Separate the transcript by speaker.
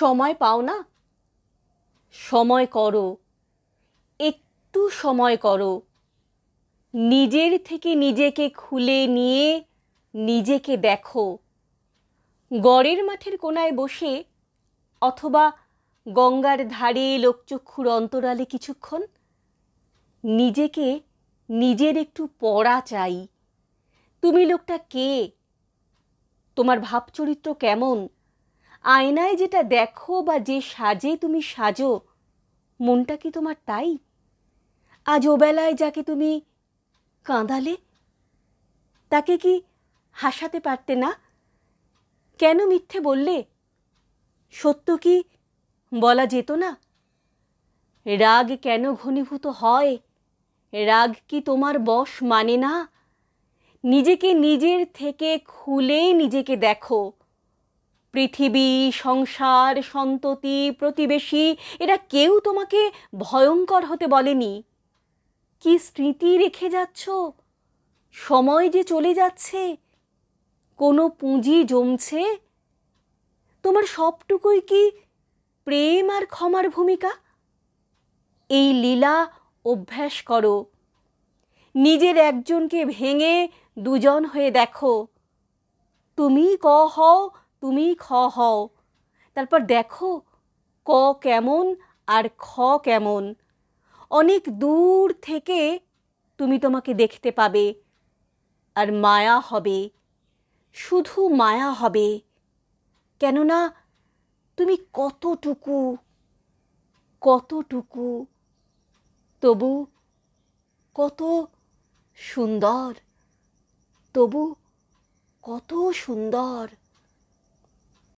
Speaker 1: সময় পাও না? সময় করো। একটু সময় করো। নিজের থেকে নিজেকে খুলে নিয়ে নিজেকে দেখো। গড়ের মাঠের কোনায় বসে অথবা গঙ্গার ধারে লোকচক্ষুর অন্তরালে কিছুক্ষণ নিজেকে নিজের একটু পড়া চাই। তুমি লোকটা কে? তোমার ভাবচরিত্র কেমন? আয়নায় যেটা দেখো বা যে সাজে তুমি সাজো, মনটা কি তোমার তাই? আজ ওবেলায় যাকে তুমি কাঁদালে, তাকে কি হাসাতে পারতে না? কেন মিথ্যে বললে? সত্য কি বলা যেত না? রাগ কেন ঘনীভূত হয়? রাগ কি তোমার বশ মানে না? নিজেকে নিজের থেকে খুলে নিজেকে দেখো। পৃথিবী, সংসার, সন্ততি, প্রতিবেশী, এরা কেউ তোমাকে ভয়ঙ্কর হতে বলেনি। কি স্মৃতি রেখে যাচ্ছ? সময় যে চলে যাচ্ছে, কোনো পুঁজি জমছে? তোমার সবটুকুই কি প্রেম আর ক্ষমার ভূমিকা? এই লীলা অভ্যাস করো। নিজের একজনকে ভেঙে দুজন হয়ে দেখো। তুমি ক হও তুমি খ হও। তারপর দেখো, ক কেমন আর খ কেমন। অনেক দূর থেকে তুমি তোমাকে দেখতে পাবে আর মায়া হবে, শুধু মায়া হবে। কেননা তুমি কতটুকু কতটুকু, তবু কত সুন্দর, তবু কত সুন্দর।